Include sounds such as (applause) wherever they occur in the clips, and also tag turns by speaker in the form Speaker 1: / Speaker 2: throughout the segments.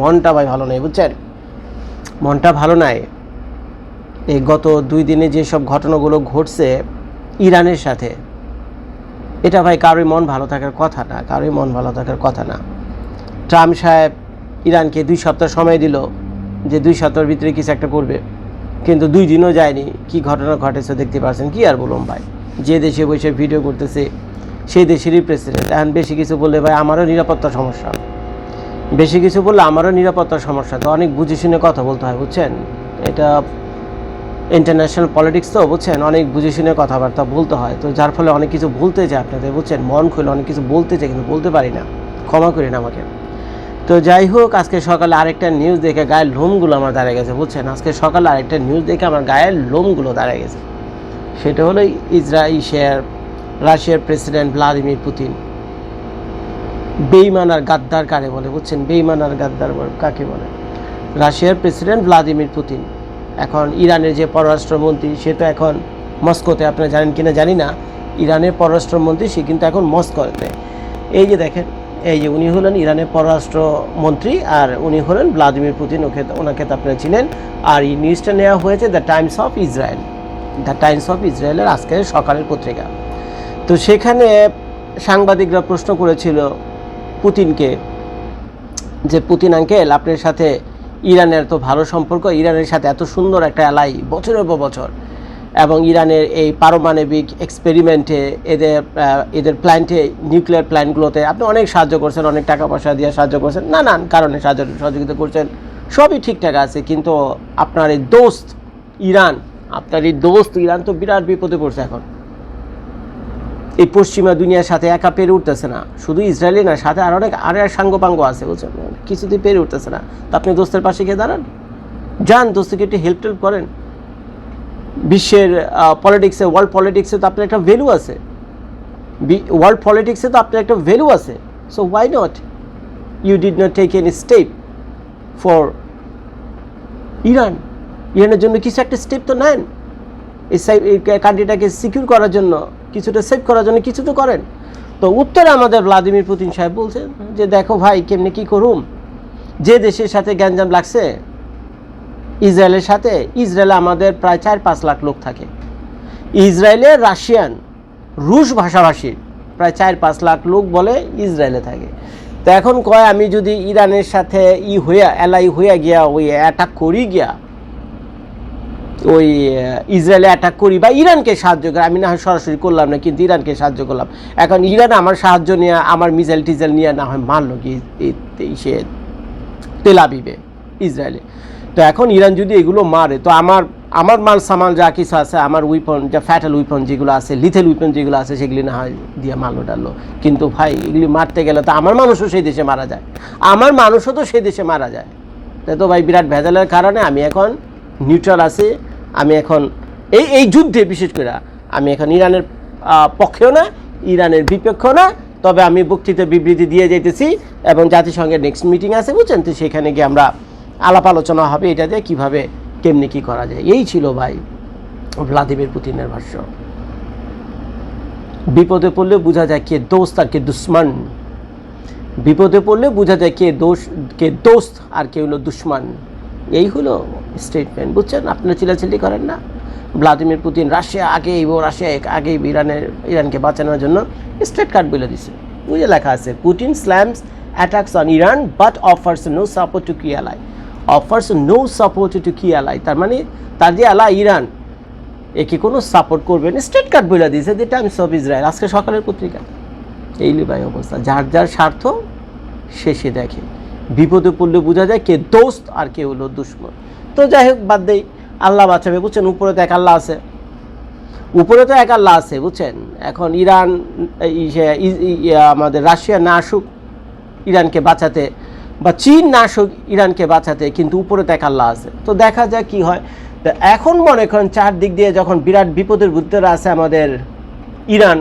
Speaker 1: মনটা ভাই ভালো নেই, বুঝছেন? মনটা ভালো নাই। এই গত দুই দিনে যেসব ঘটনাগুলো ঘটছে ইরানের সাথে, এটা ভাই কারোই মন ভালো থাকার কথা না, কারোই মন ভালো থাকার কথা না। ট্রাম্প সাহেব ইরানকে দুই সপ্তাহ সময় দিল যে দুই সপ্তাহের ভিতরে কিছু একটা করবে। কিন্তু দুই দিনও যায়নি। কি ঘটনা ঘটেছে দেখতে পাচ্ছেন কি আর বলুন ভাই? যে দেশে বসে ভিডিও করতেছে, সেই দেশেরই প্রেসিডেন্ট এখন বেশি কিছু বললে ভাই আমারও নিরাপত্তা সমস্যা। বেশি কিছু বললে আমারও নিরাপত্তার সমস্যা। তো অনেক বুঝে শুনে কথা বলতে হয়, বুঝছেন? এটা ইন্টারন্যাশনাল পলিটিক্স তো, বুঝছেন? অনেক বুঝে শুনে কথাবার্তা বলতে হয়। তো যার ফলে অনেক কিছু বলতে চাই আপনাদের, বুঝছেন? মন খুলে অনেক কিছু বলতে চাই কিন্তু বলতে পারি না। ক্ষমা করি না আমাকে। তো যাই হোক, আজকে সকালে আরেকটা নিউজ দেখে গায়ের লোমগুলো আমার দাঁড়িয়ে গেছে, বুঝছেন? আজকে সকালে আরেকটা নিউজ দেখে আমার গায়ের লোমগুলো দাঁড়িয়ে গেছে। সেটা হলো ইসরায়েল রাশিয়ার প্রেসিডেন্ট ভ্লাদিমির পুতিন বেইমান আর গাদ্দার কারে বলে, বুঝছেন? বেইমান আর গাদ্দার কাকে বলে? রাশিয়ার প্রেসিডেন্ট ভ্লাদিমির পুতিন। এখন ইরানের যে পররাষ্ট্রমন্ত্রী, সে তো এখন মস্কোতে, আপনারা জানেন কি না জানি না, ইরানের পররাষ্ট্রমন্ত্রী, সে কিন্তু এখন মস্কোতে। এই যে দেখেন, এই যে উনি হলেন ইরানের পররাষ্ট্রমন্ত্রী আর উনি হলেন ভ্লাদিমির পুতিন, ওকে ওনাকে তো আপনারা চিনেন। আর এই নিউজটা নেওয়া হয়েছে the Times of Israel the Times of ইসরায়েলের আজকের সকালের পত্রিকা। তো সেখানে সাংবাদিকরা প্রশ্ন করেছিল পুতিনকে, যে পুতিন আঙ্কেল আপনার সাথে ইরানের তো ভালো সম্পর্ক, ইরানের সাথে এত সুন্দর একটা এলাই বছরের পর বছর। এবং ইরানের এই পারমাণবিক এক্সপেরিমেন্টে এদের এদের প্ল্যান্টে নিউক্লিয়ার প্ল্যান্টগুলোতে আপনি অনেক সাহায্য করছেন, অনেক টাকা পয়সা দিয়ে সাহায্য করছেন, নানান কারণে সাহায্য, সহযোগিতা করছেন। সবই ঠিকঠাক আছে, কিন্তু আপনার এই দোস্ত ইরান, আপনার এই দোস্ত ইরান তো বিরাট বিপদে পড়ছে এখন। এই পশ্চিমা দুনিয়ার সাথে একা পেরে উঠতেছে না। শুধু ইসরায়েলি না, সাথে আর অনেক আর এক সাঙ্গপাঙ্গ আছে বুঝছেন কিছুতেই পেরে উঠতেছে না। তো আপনি দোস্তের পাশে গিয়ে দাঁড়ান। যান দোস্তকে একটু হেল্প টেল্প করেন। বিশ্বের পলিটিক্সে ওয়ার্ল্ড পলিটিক্সে তো আপনার একটা ভ্যালু আছে। ওয়ার্ল্ড পলিটিক্সে তো আপনার একটা ভ্যালু আছে। So why not you did not take any step for Iran ইরানের জন্য কিছু একটা স্টেপ তো নেন। এই কান্ট্রিটাকে সিকিউর করার জন্য কিছুটা সেভ করার জন্য কিছু তো করেন। তো উত্তরে আমাদের ভ্লাদিমির পুতিন সাহেব বলছেন যে, দেখো ভাই, কেমনি কি করুম? যে দেশের সাথে গ্যাঞ্জাম লাগছে, ইসরায়েলের সাথে, ইসরায়েলে আমাদের প্রায় চার পাঁচ লাখ লোক থাকে। ইসরায়েলে রাশিয়ান, রুশ ভাষাভাষী, প্রায় চার পাঁচ লাখ লোক বলে ইসরায়েলে থাকে। তো এখন কয়, আমি যদি ইরানের সাথে ই হইয়া এলাই হইয়া গিয়া, ওই অ্যাটাক করি গিয়া ওই ইসরায়েলে অ্যাটাক করি বা ইরানকে সাহায্য করি, আমি না হয় সরাসরি করলাম না, কিন্তু ইরানকে সাহায্য করলাম। এখন ইরান আমার সাহায্য নিয়ে, আমার মিসাইল টিজাইল নিয়ে না হয় মারলো কি সে তেল আবিবে, ইসরায়েলে। তো এখন ইরান যদি এগুলো মারে, তো আমার আমার মাল সামাল যা কিছু আছে, আমার উইপন যা ফ্যাটাল উইপন যেগুলো আছে লিথেল উইপন যেগুলো আছে, সেগুলি না হয় দিয়ে মারলো ডাললো কিন্তু ভাই, এগুলি মারতে গেলে তো আমার মানুষও সেই দেশে মারা যায়। আমার মানুষও তো সেই দেশে মারা যায়। তাই তো ভাই, বিরাট ভেজালের কারণে আমি এখন নিউট্রাল আছি। আমি এখন, এই এই যুদ্ধে বিশেষ করে আমি এখন ইরানের পক্ষেও না, ইরানের বিপক্ষেও না, তবে আমি বক্তৃতা বিবৃতি দিয়ে যেতেছি এবং জাতিসংঘের নেক্সট মিটিং আছে, বুঝছেন? তো সেখানে গিয়ে আমরা আলাপ আলোচনা হবে এটা দিয়ে কীভাবে, কেমনি কী করা যায়। এই ছিল ভাই ভ্লাদিমির পুতিনের ভাষ্য। বিপদে পড়লে বোঝা যায় কে দোস্ত আর কে দুশ্মন। বিপদে পড়লে বোঝা যায় কে দোষ, কে দোস্ত আর কে হলো দুশ্মন। এই হলো স্টেটমেন্ট বুঝছেন? আপনারা চিলাচিলি করেন না। ভ্লাদিমির পুতিন রাশিয়া, আগেই ও রাশিয়া আগেই ইরানের, ইরানকে বাঁচানোর জন্য স্ট্রেট কার্ড বলে দিছে। বুঝে লেখা আছে, Putin slams attacks on Iran but offers no support to key ally offers no support to key ally তার মানে তার যে অ্যালাই ইরান একে কোনো সাপোর্ট করবে না? স্ট্রেট কার্ড বলে দিয়েছে যে টাইমস অফ ইসরায়েল আজকে সকালের পত্রিকা। এই ভাই অবস্থা। যার যার স্বার্থ শেষে দেখে। বিপদে পড়লে বোঝা যায় কে দোস্ত আর কে হলো দুশ্মন। তো যাই হোক, বাদ দেই। আল্লাহ বাঁচাবে, বুঝছেন? উপরে তো এক আল্লাহ আছে। উপরে তো এক আল্লাহ আছে, বুঝছেন? এখন ইরান আমাদের রাশিয়া না আসুক, ইরানকে বাঁচাতে, বা চীন না আসুক, ইরানকে বাঁচাতে, কিন্তু উপরে তো এক আল্লাহ আছে। তো দেখা যায় কি হয়। তো এখন মনে করেন, চারদিক দিয়ে যখন বিরাট বিপদের ভিতরে আছে আমাদের ইরান,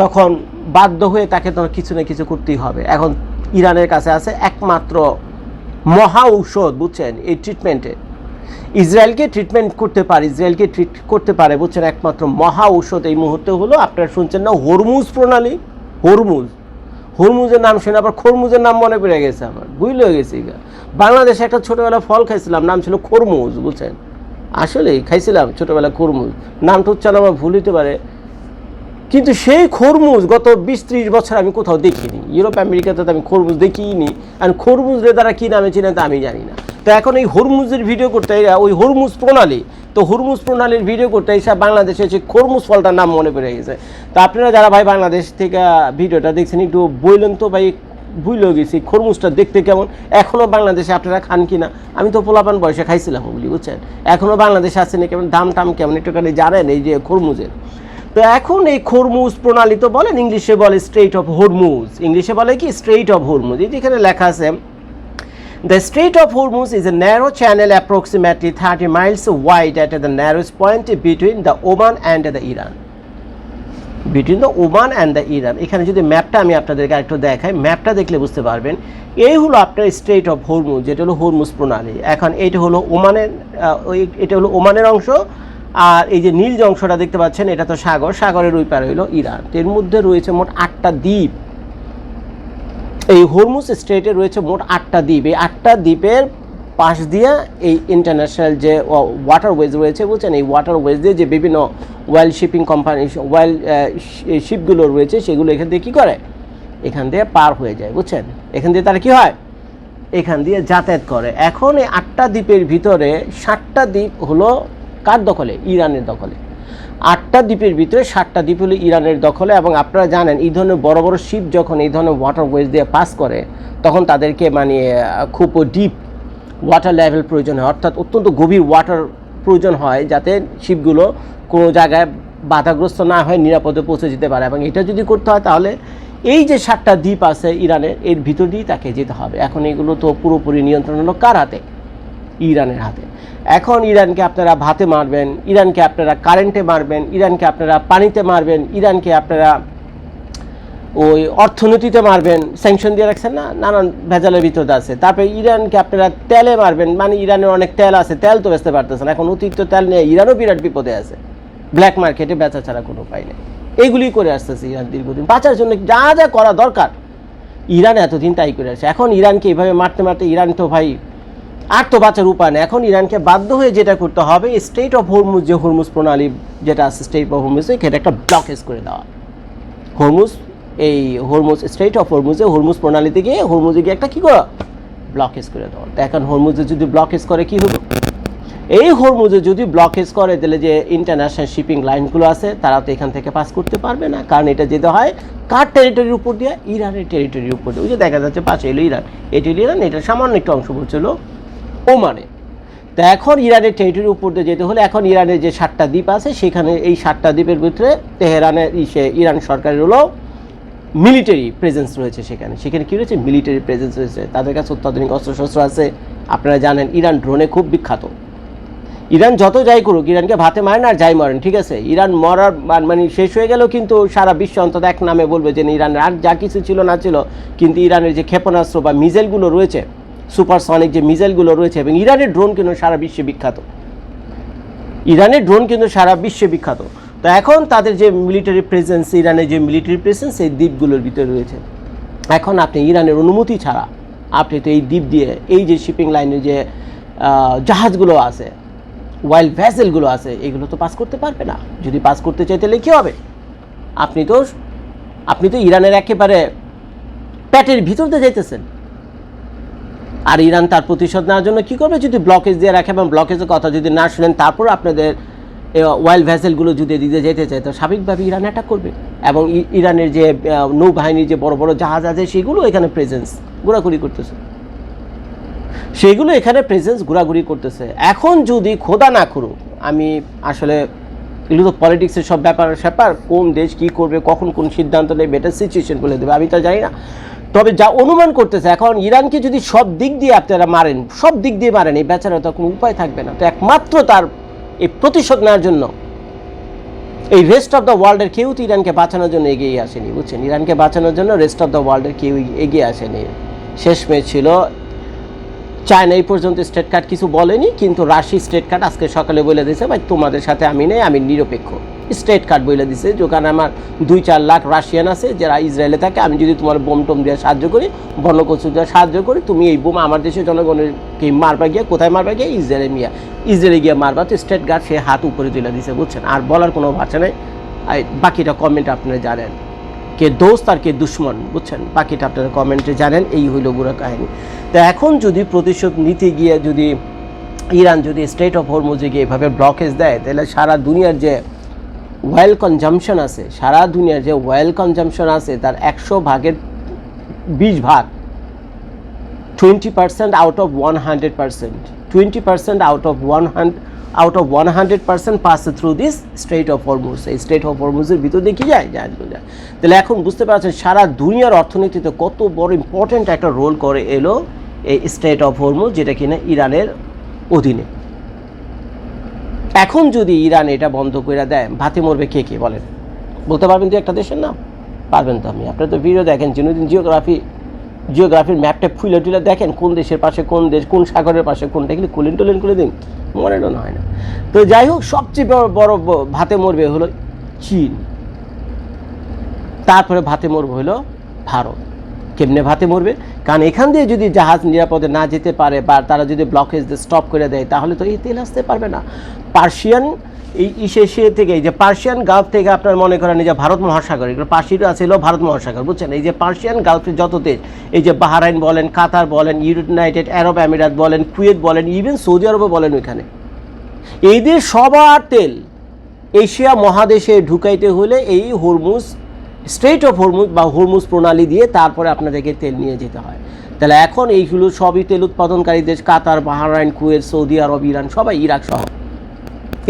Speaker 1: তখন বাধ্য হয়ে তাকে তো কিছু না কিছু করতেই হবে। এখন ইরানের কাছে আছে একমাত্র মহা ঔষধ, বুঝছেন? এই ট্রিটমেন্টে ইসরায়েলকে ট্রিটমেন্ট করতে পারে, ইসরায়েলকে ট্রিট করতে পারে, বুঝছেন? একমাত্র মহা ঔষধ এই মুহূর্তে হলো, আপনারা শুনছেন না, হরমুজ প্রণালী? হরমুজ। হরমুজের নাম শুনে আবার খরমুজের নাম মনে পড়ে গেছে আমার বুঝলে হয়ে গেছে। বাংলাদেশে একটা ছোটোবেলা ফল খাইছিলাম, নাম ছিল খরমুজ, বুঝছেন? আসলেই খাইছিলাম ছোটোবেলা খরমুজ। নামটা উচ্চারণ আমার ভুল হতে পারে। কিন্তু সেই খরমুজ গত বিশ ত্রিশ বছর আমি কোথাও দেখিনি। ইউরোপ, আমেরিকাতে তো আমি খরমুজ দেখিনি। আর খরমুজের দ্বারা কী নামে চিনে তা আমি জানি না। তো এখন এই হরমুজের ভিডিও করতে ওই হরমুজ প্রণালী, তো হরমুজ প্রণালীর ভিডিও করতে এসে বাংলাদেশে হচ্ছে খরমুজ ফলটার নাম মনে পড়ে গেছে। তো আপনারা যারা ভাই বাংলাদেশ থেকে ভিডিওটা দেখছেন, একটু বললেন তো ভাই, ভুলেও গেছি, খরমুজটা দেখতে কেমন? এখনও বাংলাদেশে আপনারা খান কি না? আমি তো পোলাপান বয়সে খাইছিলাম ওগুলি বুঝছেন? এখনও বাংলাদেশে আছে না কেমন? দাম টাম কেমন? একটুখানি জানেন এই যে খরমুজের। তো এখন এই খরমুজ প্রণালী তো বলেন, ইংলিশে বলে স্ট্রেট অফ হরমুজ। ইংলিশে বলে কি? Strait of Hormuz. এই যেখানে লেখা আছে, The Strait of Hormuz is a narrow channel approximately 30 miles wide at the narrowest point between the Oman and the Iran. Between the Oman and the Iran এখানে যদি ম্যাপটা আমি আপনাদেরকে একটু দেখাই ম্যাপটা দেখলে বুঝতে পারবেন, এই হলো আপনার স্ট্রেট অফ হরমুজ যেটা হলো হরমুজ প্রণালী। এখন এটা হলো ওমানের এটা হলো ওমানের অংশ আর এই যে নীল যে অংশটা দেখতে পাচ্ছেন, এটা তো সাগর, সাগরের ওই পারে হলো ইরান। এর মধ্যে রয়েছে মোট আটটা দ্বীপ। এই হরমুজ স্ট্রেটে রয়েছে মোট আটটা দ্বীপ। এই আটটা দ্বীপের পাশ দিয়ে এই ইন্টারন্যাশনাল যে ওয়াটারওয়েজ রয়েছে, বুঝছেন? এই ওয়াটারওয়েজ দিয়ে যে বিভিন্ন ওয়েল শিপিং কোম্পানি ওয়েল শিপগুলো রয়েছে, সেগুলো এখান দিয়ে কী করে? এখান দিয়ে পার হয়ে যায়, বুঝছেন? এখান দিয়ে তারা কি হয়? এখান দিয়ে যাতায়াত করে। এখন এই আটটা দ্বীপের ভিতরে সাতটা দ্বীপ হলো কার দখলে? ইরানের দখলে। আটটা দ্বীপের ভিতরে সাতটা দ্বীপ হলো ইরানের দখলে এবং আপনারা জানেন, এই ধরনের বড় বড় শিপ যখন এই ধরনের ওয়াটারওয়েজ দিয়ে পাস করে, তখন তাদেরকে মানে খুব ডিপ ওয়াটার লেভেল প্রয়োজন হয়। অর্থাৎ অত্যন্ত গভীর ওয়াটার প্রয়োজন হয় যাতে শিপগুলো কোনো জায়গায় বাধাগ্রস্ত না হয় নিরাপদে পৌঁছে যেতে পারে এবং এটা যদি করতে হয় তাহলে এই যে সাতটা দ্বীপ আছে ইরানের, এর ভিতর দিয়েই তাকে যেতে হবে। এখন এগুলো তো পুরোপুরি নিয়ন্ত্রণ হলো কার হাতে? ইরানের হাতে। এখন ইরানকে আপনারা ভাতে মারবেন, ইরানকে আপনারা কারেন্টে মারবেন, ইরানকে আপনারা পানিতে মারবেন, ইরানকে আপনারা ওই অর্থনীতিতে মারবেন স্যাংশন দিয়ে রাখছেন না, নানান ভেজালের ভিতরে আছে। তারপরে ইরানকে আপনারা তেলে মারবেন মানে ইরানের অনেক তেল আছে, তেল তো বেচতে পারতেছেন এখন অতিরিক্ত তেল নিয়ে ইরানও বিরাট বিপদে আছে। ব্ল্যাক মার্কেটে বেচা ছাড়া কোনো উপায় নেই। এইগুলি করে আসতেছে ইরান দীর্ঘদিন। বাঁচার জন্য যা যা করা দরকার, ইরান এতদিন তাই করে আসছে এখন ইরানকে এইভাবে মারতে মারতে, ইরান তো ভাই আর তো বাঁচার উপায় নেই এখন ইরানকে বাধ্য হয়ে যেটা করতে হবে স্টেট অফ হরমুজ যে হরমুজ প্রণালী যেটা আছে স্টেট অফ হরমুজ সেটা একটা ব্লকেজ করে দেওয়া। হরমুজ এই হরমুজ স্টেট অফ হরমুজে হরমুজ প্রণালীতে গিয়ে হরমুজে গিয়ে একটা কী করো? ব্লকেজ করে দেওয়া। তো এখন হরমুজে যদি ব্লকেজ করে, কি হবে এই হরমুজে যদি ব্লকেজ করে, তাহলে যে ইন্টারন্যাশনাল শিপিং লাইনগুলো আছে, তারা তো এখান থেকে পাস করতে পারবে না। কারণ এটা যেতে হয়, কার টেরিটরির উপর দিয়ে? ইরানের টেরিটরির উপর দিয়ে। ওই যে দেখা যাচ্ছে, পাশে এলো ইরান। এটি হলো ইরান এটা সামান্য একটু অংশ পড়ছিল ওমানে। তো এখন ইরানের টেরিটরির উপর দিয়ে যেতে হলে এখন ইরানের যে সাতটা দ্বীপ আছে, সেখানে এই সাতটা দ্বীপের ভিতরে তেহরানের ইসে ইরান সরকারের হলো মিলিটারি প্রেজেন্স রয়েছে সেখানে। সেখানে কী রয়েছে? মিলিটারি প্রেজেন্স রয়েছে। তাদের কাছে অত্যাধুনিক অস্ত্রশস্ত্র আছে। আপনারা জানেন, ইরান ড্রোনে খুব বিখ্যাত। ইরান যত যাই করুক, ইরানকে ভাতে মারেন আর যাই মারেন, ঠিক আছে? ইরান মরার মান- শেষ হয়ে গেলেও কিন্তু সারা বিশ্ব অন্তত এক নামে বলবে যে ইরানের আর যা কিছু ছিল না ছিল। কিন্তু ইরানের যে ক্ষেপণাস্ত্র বা মিজেলগুলো রয়েছে সুপারসনিক যে মিজেলগুলো রয়েছে এবং ইরানের ড্রোন কিন্তু সারা বিশ্বে বিখ্যাত। ইরানের ড্রোন কিন্তু সারা বিশ্বে বিখ্যাত। তো এখন তাদের যে মিলিটারি প্রেজেন্স ইরানের যে মিলিটারি প্রেজেন্স এই দ্বীপগুলোর ভিতরে রয়েছে। এখন আপনি ইরানের অনুমতি ছাড়া আপনি তো এই দ্বীপ দিয়ে, এই যে শিপিং লাইনের যে জাহাজগুলো আছে ওয়াইল্ড ভ্যাসেলগুলো আছে, এগুলো তো পাস করতে পারবে না। যদি পাস করতে চাই তাহলে কী হবে? আপনি তো আপনি তো ইরানের একেবারে প্যাটের ভিতরতে যাইতেছেন। আর ইরান তার প্রতিশোধ নেওয়ার জন্য কী করবে? যদি ব্লকেজ দিয়ে রাখে এবং ব্লকেজের কথা যদি না শুনেন, তারপর আপনাদের ওয়াইল্ড ভ্যাসেলগুলো যদি দিতে যেতে চায়, তো স্বাভাবিকভাবে ইরান অ্যাটাক করবে। এবং ইরানের যে নৌবাহিনীর যে বড় বড় জাহাজ আছে, সেগুলো এখানে প্রেজেন্স ঘোরাঘুরি করতেছে। সেগুলো এখানে প্রেজেন্স ঘোরাঘুরি করতেছে। এখন যদি খোদা না করুক, আমি আসলে, এগুলো তো পলিটিক্সের সব ব্যাপার, স্যাপার, কোন দেশ কি করবে, কখন কোন সিদ্ধান্ত নেবে, এটা সিচুয়েশন বলে দেবে। আমি তো জানি না। তবে যা অনুমান করতেছে, এখন ইরানকে যদি সব দিক দিয়ে আপনারা মারেন, সব দিক দিয়ে মারেন, এই বেচারা তো কোনো উপায় থাকবে না। তো একমাত্র তার এই প্রতিশোধ নেওয়ার জন্য, এই রেস্ট অফ দ্য ওয়ার্ল্ডের কেউ তো ইরানকে বাঁচানোর জন্য এগিয়ে আসেনি, বুঝছেন? ইরানকে বাঁচানোর জন্য রেস্ট অফ দ্য ওয়ার্ল্ডের কেউ এগিয়ে আসেনি। শেষ ম্যাচ ছিল, চায়না এই পর্যন্ত স্টেট কার্ড কিছু বলেনি, কিন্তু রাশি স্টেট কার্ড আজকে সকালে বলে দিয়েছে, ভাই, তোমাদের সাথে আমি নেই, আমি নিরপেক্ষ। স্ট্রেট কার্ড বলে দিছে যে যেখানে আমার দুই চার লাখ রাশিয়ান আছে, যারা ইসরায়েলে থাকে, আমি যদি তোমার বোম টোম দিয়ে সাহায্য করি, বর্ণকচু দিয়ে সাহায্য করি, তুমি এই বোম আমার দেশের জনগণেরকে মারবা গিয়ে, কোথায় মারবা গিয়ে? ইসরায়েলে মিয়া। ইসরায়েলে গিয়ে মারবা, তো স্ট্রেট গার্ড সে হাত উপরে তুলে দিছে, বুঝছেন? আর বলার কোনো ভাষা নেই। আর বাকিটা কমেন্ট আপনারা জানেন। কে দোস্ত আর কে দুশ্মন, বুঝছেন? বাকিটা আপনারা কমেন্টে জানেন, এই হইল গুড়া কাহিনী। তো এখন যদি প্রতিশোধ নিতে গিয়ে যদি ইরান যদি স্টেট অফ হরমুজে গিয়ে এভাবে ব্লকেজ দেয়, তাহলে সারা দুনিয়ার যে ওয়েল কনজামশন আছে, সারা দুনিয়ার যে ওয়েল কনজামশন আছে, তার একশো ভাগের বিশ ভাগ twenty percent out of one hundred percent twenty percent out of one hundred out of one hundred percent pass through this state of Hormuz এই স্টেট অফ হরমুজের ভিতর কি যায়? যায় তাহলে এখন বুঝতে পারছেন, সারা দুনিয়ার অর্থনীতিতে কত বড় ইম্পর্টেন্ট একটা রোল করে এলো এই স্টেট অফ হরমুজ যেটা কিনা ইরানের অধীনে। এখন যদি ইরান এটা বন্ধ করে দেয়, ভাতে মরবে কে কে বলেন? বলতে পারবেন তো একটা দেশের নাম? পারবেন তো আমি আপনার তো ভিডিও দেখেন যেদিন জিওগ্রাফি জিওগ্রাফির ম্যাপটা ফুলে টুলে দেখেন, কোন দেশের পাশে কোন দেশ, কোন সাগরের পাশে কোনটা, এগুলি কুলেন টুলিন করে দিন। মনে না হয় না। তো যাই হোক, সবচেয়ে বড় ভাতে মরবে হলো চীন। তারপরে ভাতে মরবে হলো ভারত। কেমনে ভাতে মরবে? কারণ এখান দিয়ে যদি জাহাজ নিরাপদে না যেতে পারে বা তারা যদি ব্লকেজ স্টপ করে দেয়, তাহলে তো এই তেল আসতে পারবে না। পার্সিয়ান এই ইসেশিয়া থেকে, এই যে পার্সিয়ান গালফ থেকে আপনার মনে করেন এই যে ভারত মহাসাগর, এগুলো পাশেই আছে হলো ভারত মহাসাগর, বুঝছেন? এই যে পার্সিয়ান গালফের যত দেশ এই যে বাহারাইন বলেন কাতার বলেন ইউনাইটেড আরব আমিরাত বলেন কুয়েত বলেন ইভেন সৌদি আরবও বলেন ওইখানে। এই এদের সবার তেল এশিয়া মহাদেশে ঢুকাইতে হলে এই হরমুজ স্ট্রেট অফ হরমুজ বা হরমুজ প্রণালী দিয়ে তারপরে আপনাদেরকে তেল নিয়ে যেতে হয়। তাহলে এখন এইগুলো সবই তেল উৎপাদনকারী দেশ Qatar, Bahrain, Kuwait, Saudi Arab, Iran, সবাই ইরাক সহ।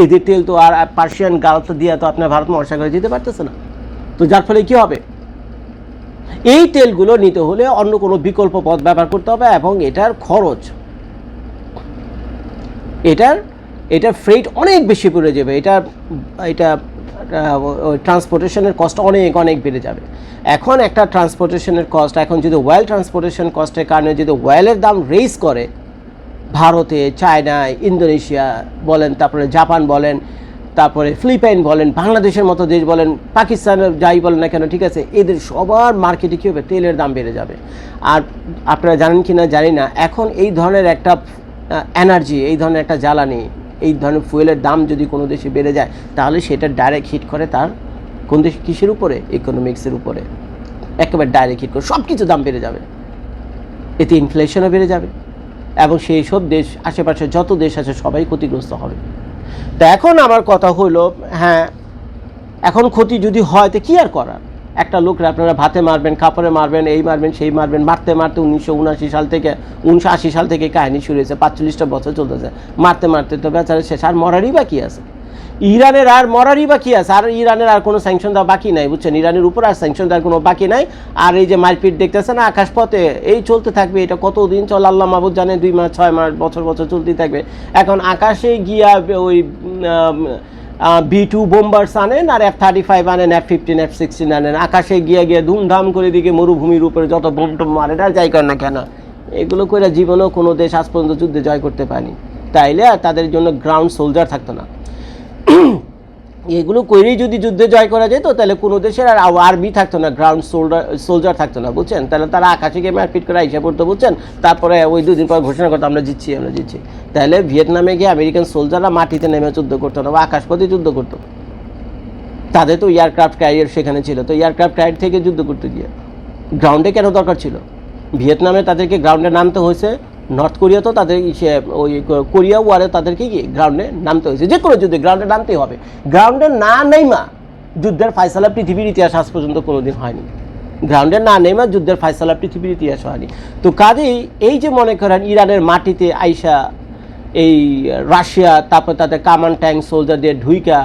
Speaker 1: এদের তেল তো আর পার্সিয়ান গালফ দিয়ে তো আপনার ভারত মহাসাগরে যেতে পারতেছে না। তো যার ফলে কি হবে? এই তেলগুলো নিতে হলে অন্য কোনো বিকল্প পথ ব্যবহার করতে হবে এবং এটার খরচ, এটার এটার ফ্রেট অনেক বেশি পড়ে যাবে। এটা এটা ট্রান্সপোর্টেশনের কস্ট অনেক অনেক বেড়ে যাবে। এখন একটা ট্রান্সপোর্টেশনের কস্ট এখন যদি ওয়েল ট্রান্সপোর্টেশন কস্টের কারণে যদি ওয়েলের দাম রেইজ করে, ভারতে, চায়নায়, ইন্দোনেশিয়া বলেন, তারপরে জাপান বলেন, তারপরে ফিলিপাইন বলেন, বাংলাদেশের মতো দেশ বলেন, পাকিস্তানের যাই বলেন না কেন, ঠিক আছে, এদের সবার মার্কেটে কী হবে? তেলের দাম বেড়ে যাবে। আর আপনারা জানেন কি না জানি না, এখন এই ধরনের একটা এনার্জি এই ধরনের একটা জ্বালানি এই ধরনের ফুয়েলের দাম যদি কোনো দেশে বেড়ে যায়, তাহলে সেটা ডাইরেক্ট হিট করে তার কোন দেশ কিসের উপরে? ইকোনমিক্সের উপরে। একেবারে ডাইরেক্ট হিট করে সব কিছু দাম বেড়ে যাবে। এতে ইনফ্লেশনও বেড়ে যাবে। এবং সেই সব দেশ, আশেপাশে যত দেশ আছে, সবাই ক্ষতিগ্রস্ত হবে। তা এখন আমার কথা হলো হ্যাঁ এখন ক্ষতি যদি হয়, তো কী আর করার? একটা লোকরা আপনারা ভাতে মারবেন কাপড়ে মারবেন, এই মারবেন, সেই মারবেন, মারতে মারতে উনিশশো উনআশি সাল থেকে, উনিশশো আশি সাল থেকে কাহিনী শুরু হয়েছে, পাঁচচল্লিশটা বছর চলতেছে। মারতে মারতে তো বেচারা শেষ, আর মরারই বা কী আছে। ইরানের আর মরারই বা কী আছে, আর ইরানের আর কোনো স্যাংশন দেওয়া বাকি নাই, বুঝছেন? ইরানের উপর আর স্যাংশন দেওয়ার কোনো বাকি নাই। আর এই যে মারপিট দেখতেছেন আকাশপথে এই চলতে থাকবে, এটা কতদিন চল, আল্লাহ মাহবুদ জানে দুই মাস, ছয় মাস, বছর বছর চলতেই থাকবে। এখন আকাশে গিয়া ওই বি টু বোম্বার্স আনেন আর এফ থার্টি ফাইভ আনেন এফ ফিফটিন এফ সিক্সটিন আনেন। আকাশে গিয়ে গিয়ে ধুমধাম করে দিকে মরুভূমির উপরে যত বোম টোম মারে না যাই করেন না কেন? এগুলো করে জীবনেও কোনো দেশ আজ পর্যন্ত যুদ্ধে জয় করতে পারেনি। তাইলে আর তাদের জন্য গ্রাউন্ড সোলজার থাকতো না। এগুলো করেই যদি যুদ্ধে জয় করা যেত, তাহলে কোনো দেশের আর আর্মি থাকতো না গ্রাউন্ড সোল্ডার সোলজার থাকতো না, বুঝছেন? তাহলে তারা আকাশে গিয়ে মারপিট করে আইসা পড়তো, বুঝছেন? তারপরে ওই দুদিন পর ঘোষণা করতো, আমরা জিতছি আমরা জিতছি। তাহলে ভিয়েতনামে গিয়ে আমেরিকান সোলজাররা মাটিতে নেমে যুদ্ধ করতো না, বা আকাশপথে যুদ্ধ করতো। তাদের তো এয়ারক্রাফট ক্যারিয়ার সেখানে ছিল, তো এয়ারক্রাফট ক্যারিয়ার থেকে যুদ্ধ করতে গিয়ে। গ্রাউন্ডে কেন দরকার ছিল? ভিয়েতনামে তাদেরকে গ্রাউন্ডে নামতে হয়েছে নর্থ কোরিয়া তো তাদের ওই কোরিয়া ওয়ারে তাদেরকে কি গ্রাউন্ডে নামতে হয়েছে? যে কোনো যুদ্ধে গ্রাউন্ডে নামতেই হবে। গ্রাউন্ডে না নেইমা যুদ্ধের ফায়সালা পৃথিবীর ইতিহাস আজ পর্যন্ত কোনোদিন হয়নি। গ্রাউন্ডে না নেইমা যুদ্ধের ফায়সালা পৃথিবীর ইতিহাস হয়নি। তো কাজেই এই যে মনে করেন ইরানের মাটিতে আইসা এই রাশিয়া, তারপর তাদের কামান ট্যাঙ্ক সোলজার দিয়ে ঢুইকা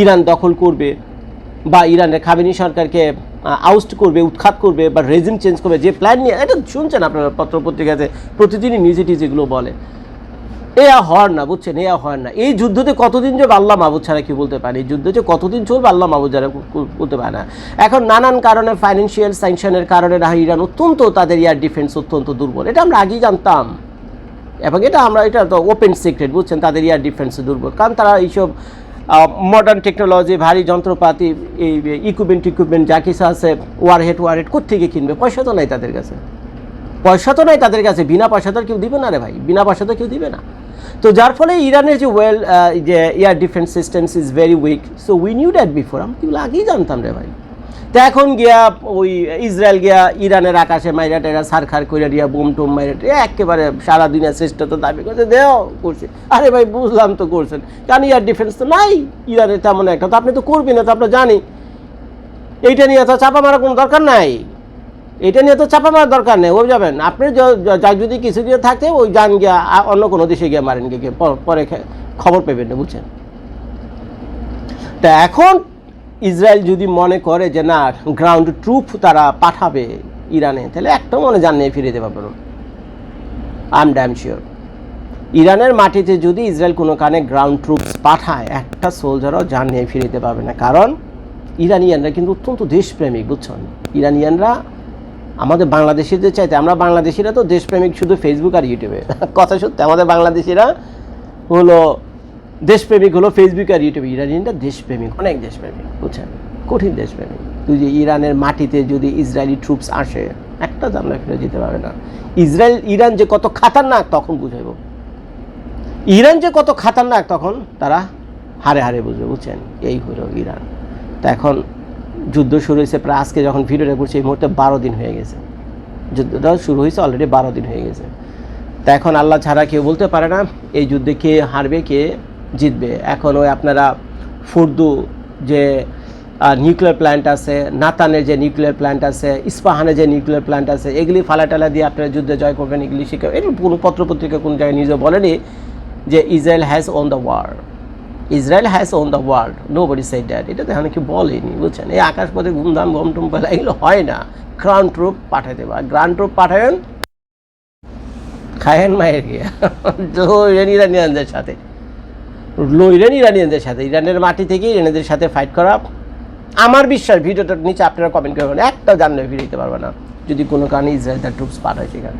Speaker 1: ইরান দখল করবে বা ইরানের খাবিনী সরকারকে আউস্ট করবে, উৎখাত করবে বা রেজিম চেঞ্জ করবে, যে প্ল্যান নিয়ে, এটা শুনছেন আপনারা পত্র পত্রিকাতে প্রতিদিনই নিউজে টিউজে বলে। এ আর হওয়ার না, বুঝছেন এ আর হওয়ার না। এই যুদ্ধতে কতদিন যে আল্লাহ মাহবুদ ছাড়া কি বলতে পারে, এই যুদ্ধ যে কতদিন চলবে আল্লাহ মাহবুদ কু- বলতে পারে না। এখন নানান কারণে ফাইন্যান্সিয়াল স্যাংশনের কারণে না ইরান অত্যন্ত তাদের এয়ার ডিফেন্স অত্যন্ত দুর্বল। এটা আমরা আগেই জানতাম। এবং এটা আমরা, এটা তো ওপেন সিক্রেট বুঝছেন, তাদের এয়ার ডিফেন্সে দুর্বল। কারণ তারা এইসব মডার্ন টেকনোলজি ভারী যন্ত্রপাতি, এই ইকুইপমেন্ট ইকুইপমেন্ট যা কিছু আছে ওয়ারহেড ওয়ারহেড কোথেকে কিনবে? পয়সা তো নাই তাদের কাছে। পয়সা তো নাই তাদের কাছে। বিনা পয়সা তো কেউ দিবে না রে ভাই। বিনা পয়সা তো কেউ দিবে না। তো যার ফলে ইরানের যে ওয়েল যে air defence systems is very weak so we knew that before আমি কিন্তু আগেই জানতাম রে ভাই। তো এখন গিয়া ওই ইসরায়েল গিয়া ইরানের আকাশে মাইরা টেরা সারখার করে দিয়া বোম টোম মাইরা একেবারে সারা দুনিয়া শ্রেষ্ঠতা দাবি করছে, দেও করছে। আরে ভাই, বুঝলাম তো করছেন। কারণ ইয়ার ডিফেন্স তো নাই, ইরানের তেমন একটা। তো আপনি তো করবি না, তো আপনার জানি। এইটা নিয়ে তো চাপা মারার কোনো দরকার নাই। এটা নিয়ে তো চাপা মারার দরকার নেই ওই যাবেন। আপনি য- যদি কিছু দিয়ে থাকে, ওই যান গিয়া অন্য কোনো দেশে গিয়ে মারেন গিয়ে পরে খবর পেবেন না, বুঝছেন? তা এখন ইসরায়েল যদি মনে করে যে না গ্রাউন্ড ট্রুপ তারা পাঠাবে ইরানে, তাহলে একটা মনে জান নিয়ে ফিরে দেওয়া পারো আই এম ড্যাম শিওর ইরানের মাটিতে যদি ইসরায়েল কোনো কানে গ্রাউন্ড ট্রুপস পাঠায়, একটা সোলজারও জান নিয়ে ফিরে দিতে পারবে না। কারণ ইরানিয়ানরা কিন্তু অত্যন্ত দেশপ্রেমিক, বুঝছেন? ইরানিয়ানরা আমাদের বাংলাদেশিদের চাইতে, আমরা বাংলাদেশিরা তো দেশপ্রেমিক শুধু ফেসবুক আর ইউটিউবে (laughs) কথা সত্যি, আমাদের বাংলাদেশিরা হলো দেশপ্রেমিক হলো ফেসবুক আর ইউটিউবে ইরানিয়ানরা দেশপ্রেমিক, অনেক দেশপ্রেমিক, বুঝছেন? কঠিন দেশপ্রেমিক। তুই যে ইরানের মাটিতে যদি ইসরায়েলি ট্রুপস আসে, একটা জানলা ফিরে যেতে পারবে না। ইসরায়েল, ইরান যে কত খাতারনাক তখন বুঝাইব। ইরান যে কত খাতারনাক তখন তারা হারে হারে বুঝবে, বুঝছেন? এই হলো ইরান। তা এখন যুদ্ধ শুরু হয়েছে প্রায় আজকে যখন ভিডিওটা করছি, এই মুহূর্তে বারো দিন হয়ে গেছে। যুদ্ধটা শুরু হয়েছে অলরেডি বারো দিন হয়ে গেছে। তা এখন আল্লাহ ছাড়া কেউ বলতে পারে না, এই যুদ্ধে কে হারবে, কে জিতবে। এখন ওই আপনারা ফুর্দু যে নিউক্লিয়ার প্ল্যান্ট আছে, নাতানের যে নিউক্লিয়ার প্ল্যান্ট আছে ইস্পাহানে যে নিউক্লিয়ার প্ল্যান্ট আছে, এগুলি ফালাটালা দিয়ে আপনারা যুদ্ধে জয় করবেন এগুলি শিখে এটা কোনো পত্রপত্রিকা কোনো জায়গায় নিজে বলেনি যে Israel has on the war Israel has on the world nobody side that এটা তো কি বলেনি, বুঝছেন? এই আকাশপথে ঘুমধাম গম টুম পেলা, এগুলো হয় না। গ্রাউন্ড ট্রুপ পাঠাইতে পারে। গ্রাউন্ড ট্রুপ পাঠাবেন খায়েন মায়ের গিয়া। (laughs) লইরেন ইরানিয়ানদের সাথে। লইরেন ইরানিয়ানদের সাথে, ইরানের মাটি থেকে ইরানিদের সাথে ফাইট করা। আমার বিশ্বাস, ভিডিওটার নিচে আপনারা কমেন্ট করবেন একটা জানলে ফিরে দিতে পারবে না, যদি কোনো কারণে ইসরায়েল তার ট্রুপস পাঠায় সেখানে।